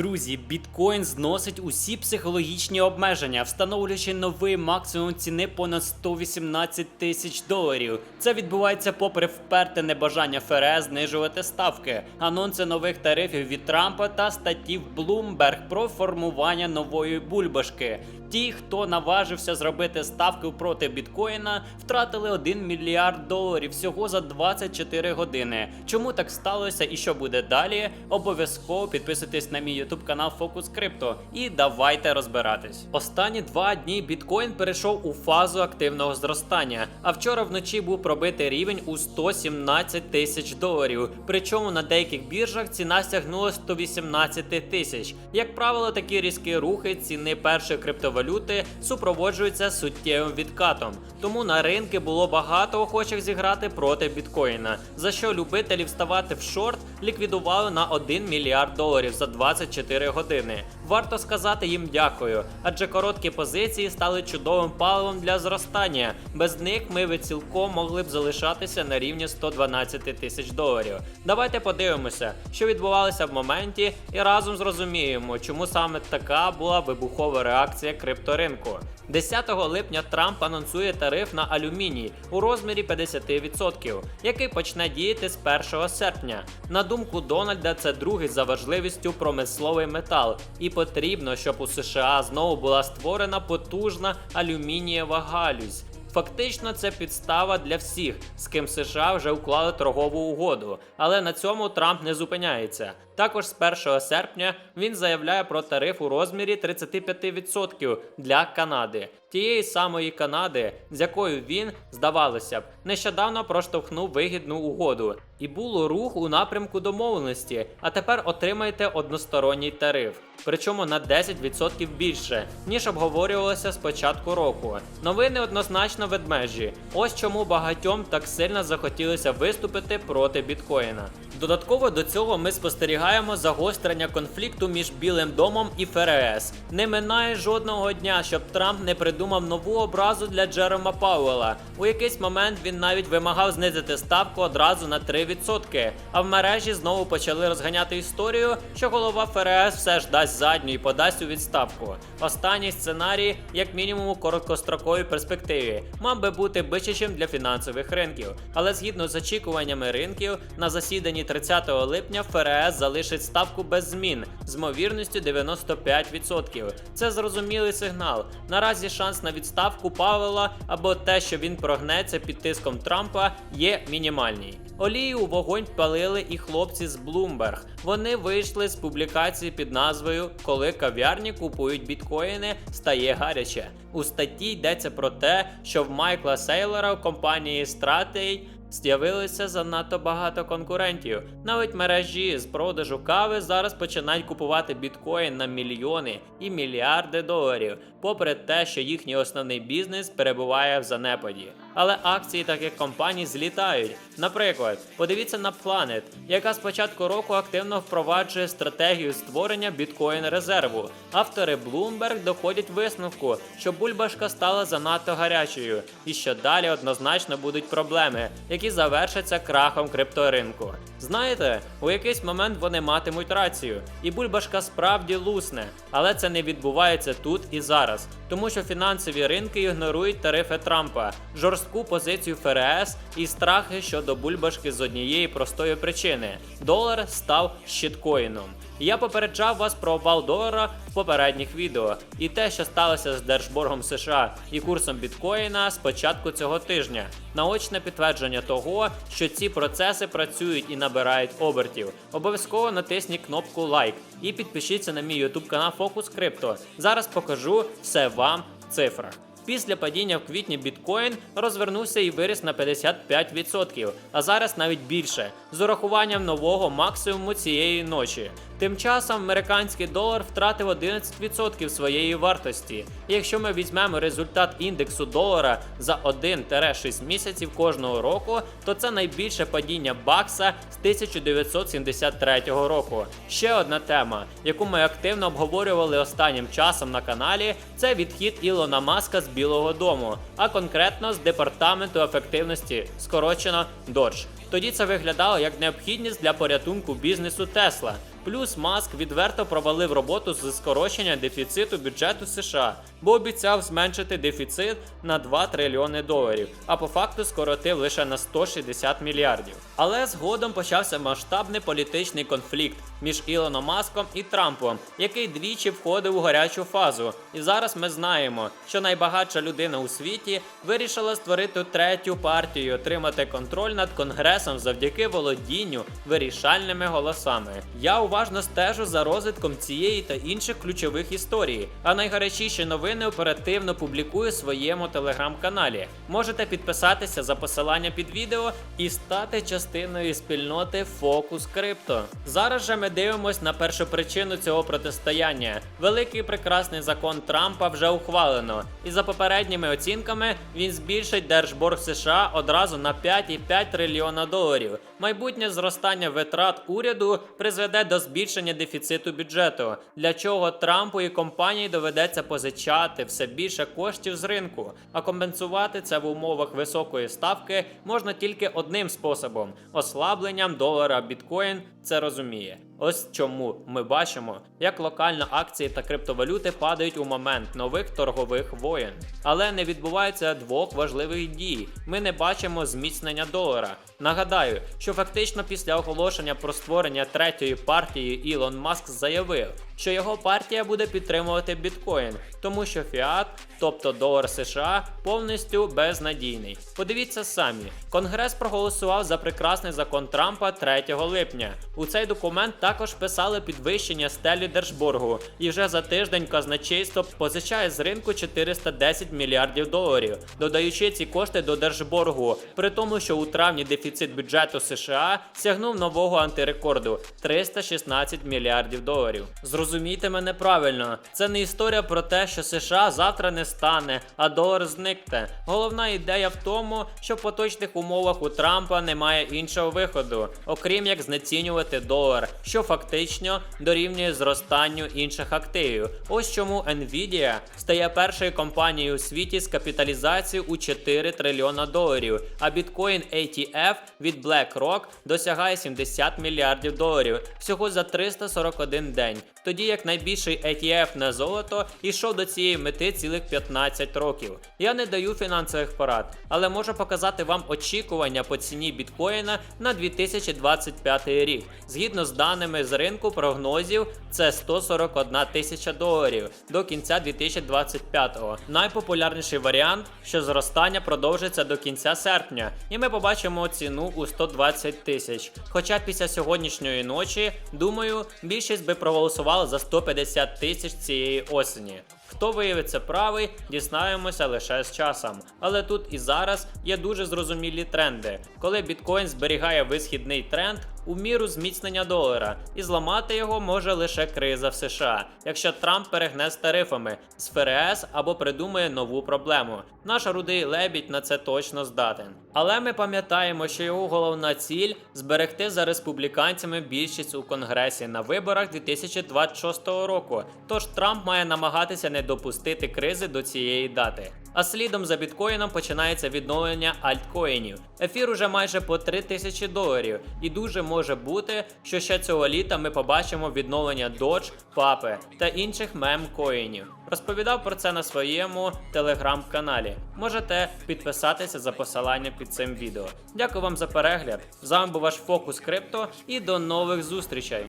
Друзі, біткоін зносить усі психологічні обмеження, встановлюючи новий максимум ціни понад 118 тисяч доларів. Це відбувається попри вперте небажання ФРС знижувати ставки, анонси нових тарифів від Трампа та статті в Bloomberg про формування нової бульбашки. Ті, хто наважився зробити ставки проти біткоїна, втратили 1 мільярд доларів всього за 24 години. Чому так сталося і що буде далі? Обов'язково підписуйтесь на мій YouTube канал Focus Crypto і давайте розбиратись. Останні два дні біткоін перейшов у фазу активного зростання, а вчора вночі був пробитий рівень у 117 тисяч доларів. Причому на деяких біржах ціна сягнула 118 тисяч. Як правило, такі різкі рухи ціни першої криптовалюти супроводжуються суттєвим відкатом. Тому на ринки було багато охочих зіграти проти біткоїна, за що любителів ставати в шорт ліквідували на 1 мільярд доларів за 24 години. Варто сказати їм дякую, адже короткі позиції стали чудовим паливом для зростання. Без них ми би цілком могли б залишатися на рівні 112 тисяч доларів. Давайте подивимося, що відбувалося в моменті, і разом зрозуміємо, чому саме така була вибухова реакція крипторинку. 10 липня Трамп анонсує тариф на алюміній у розмірі 50%, який почне діяти з 1 серпня. На думку Дональда, це другий за важливістю промисловий метал, і потрібно, щоб у США знову була створена потужна алюмінієва галузь. Фактично, це підстава для всіх, з ким США вже уклали торгову угоду. Але на цьому Трамп не зупиняється. Також з 1 серпня він заявляє про тариф у розмірі 35% для Канади, тієї самої Канади, з якою він, здавалося б, нещодавно проштовхнув вигідну угоду. І було рух у напрямку домовленості. А тепер отримаєте односторонній тариф, причому на 10% більше, ніж обговорювалося з початку року. Новини однозначно ведмежі. Ось чому багатьом так сильно захотілося виступити проти біткоїна. Додатково до цього ми спостерігаємо загострення конфлікту між Білим домом і ФРС. Не минає жодного дня, щоб Трамп не придумав нову образу для Джерома Пауела. У якийсь момент він навіть вимагав знизити ставку одразу на 3%. А в мережі знову почали розганяти історію, що голова ФРС все ж дасть задню і подасть у відставку. Останній сценарій, як мінімум у короткостроковій перспективі, мав би бути бичачим для фінансових ринків. Але згідно з очікуваннями ринків, на засіданні 30 липня ФРС залишить ставку без змін з ймовірністю 95%. Це зрозумілий сигнал. Наразі шанс на відставку Павела або те, що він прогнеться під тиском Трампа, є мінімальний. Олію у вогонь палили і хлопці з Bloomberg. Вони вийшли з публікації під назвою Коли кав'ярні купують біткоїни, стає гаряче. У статті йдеться про те, що в Майкла Сейлора в компанії Stratey З'явилося занадто багато конкурентів. Навіть мережі з продажу кави зараз починають купувати біткоін на мільйони і мільярди доларів, попри те, що їхній основний бізнес перебуває в занепаді. Але акції таких компаній злітають. Наприклад, подивіться на Planet, яка з початку року активно впроваджує стратегію створення біткоін резерву. Автори Bloomberg доходять висновку, що бульбашка стала занадто гарячою, і що далі однозначно будуть проблеми, які завершаться крахом крипторинку. Знаєте, у якийсь момент вони матимуть рацію, і бульбашка справді лусне, але це не відбувається тут і зараз, тому що фінансові ринки ігнорують тарифи Трампа, жорстку позицію ФРС і страхи щодо бульбашки з однієї простої причини: долар став щиткоїном. Я попереджав вас про обвал долара в попередніх відео і те, що сталося з Держборгом США і курсом біткоїна з початку цього тижня. Наочне підтвердження того, що ці процеси працюють і набирають обертів. Обов'язково натисніть кнопку лайк і підпишіться на мій YouTube канал Focus Крипто. Зараз покажу все вам в цифрах. Після падіння в квітні біткоін розвернувся і виріс на 55%, а зараз навіть більше, з урахуванням нового максимуму цієї ночі. Тим часом американський долар втратив 11% своєї вартості. Якщо ми візьмемо результат індексу долара за 1-6 місяців кожного року, то це найбільше падіння бакса з 1973 року. Ще одна тема, яку ми активно обговорювали останнім часом на каналі, це відхід Ілона Маска з Білого Дому, а конкретно з департаменту ефективності, скорочено Dodge. Тоді це виглядало як необхідність для порятунку бізнесу Тесла. Плюс Маск відверто провалив роботу з скорочення дефіциту бюджету США, бо обіцяв зменшити дефіцит на 2 трильйони доларів, а по факту скоротив лише на 160 мільярдів. Але згодом почався масштабний політичний конфлікт між Ілоном Маском і Трампом, який двічі входив у гарячу фазу. І зараз ми знаємо, що найбагатша людина у світі вирішила створити третю партію отримати контроль над конгресом завдяки володінню вирішальними голосами. Я уважно стежу за розвитком цієї та інших ключових історій, а найгарячіші новини оперативно публікую у своєму телеграм-каналі. Можете підписатися за посилання під відео і стати частиною спільноти Фокус Крипто. Зараз же ми дивимось на першу причину цього протистояння. Великий прекрасний закон Трампа вже ухвалено, і за попередніми оцінками він збільшить держборг США одразу на 5,5 трильйона доларів. Майбутнє зростання витрат уряду призведе до збільшення дефіциту бюджету, для чого Трампу і компанії доведеться позичати все більше коштів з ринку. А компенсувати це в умовах високої ставки можна тільки одним способом ослабленням долара біткоін це розуміє. Ось чому ми бачимо, як локально акції та криптовалюти падають у момент нових торгових воєн. Але не відбувається двох важливих дій. Ми не бачимо зміцнення долара. Нагадаю, що фактично після оголошення про створення третьої партії Ілон Маск заявив, що його партія буде підтримувати біткоін, тому що фіат, тобто долар США, повністю безнадійний. Подивіться самі, Конгрес проголосував за прекрасний закон Трампа 3 липня. У цей документ також писали підвищення стелі держборгу, і вже за тиждень казначейство позичає з ринку 410 мільярдів доларів, додаючи ці кошти до держборгу, при тому, що у травні дефіцит бюджету США сягнув нового антирекорду 316 мільярдів доларів. Зрозумійте мене правильно, це не історія про те, що США завтра не стане, а долар зникне. Головна ідея в тому, що в поточних умовах у Трампа немає іншого виходу, окрім як знецінювати долар, що фактично дорівнює зростанню інших активів. Ось чому Nvidia стає першою компанією у світі з капіталізацією у 4 трильйона доларів, а біткоін ATF від BlackRock досягає 70 мільярдів доларів всього за 341 день. Тоді як найбільший ETF на золото йшов до цієї мети цілих 15 років. Я не даю фінансових порад, але можу показати вам очікування по ціні біткоїна на 2025 рік. Згідно з даними з ринку прогнозів, це 141 тисяча доларів до кінця 2025-го. Найпопулярніший варіант, що зростання продовжиться до кінця серпня, і ми побачимо ціну у 120 тисяч. Хоча після сьогоднішньої ночі, думаю, більшість би проголосувала за 150 тисяч цієї осені. Хто виявиться правий, дізнаємося лише з часом. Але тут і зараз є дуже зрозумілі тренди, коли біткоін зберігає висхідний тренд у міру зміцнення долара, і зламати його може лише криза в США, якщо Трамп перегне з тарифами з ФРС або придумає нову проблему. Наш рудий лебідь на це точно здатен. Але ми пам'ятаємо, що його головна ціль зберегти за республіканцями більшість у конгресі на виборах 2026 року. Тож Трамп має намагатися не допустити кризи до цієї дати. А слідом за біткоїном починається відновлення альткоїнів. Ефір уже майже по 3 тисячі доларів, і дуже може бути, що ще цього літа ми побачимо відновлення Dodge, Папи та інших мемкоїнів. Розповідав про це на своєму телеграм-каналі. Можете підписатися за посиланням під цим відео. Дякую вам за перегляд. З вами був ваш фокус крипто і до нових зустрічей.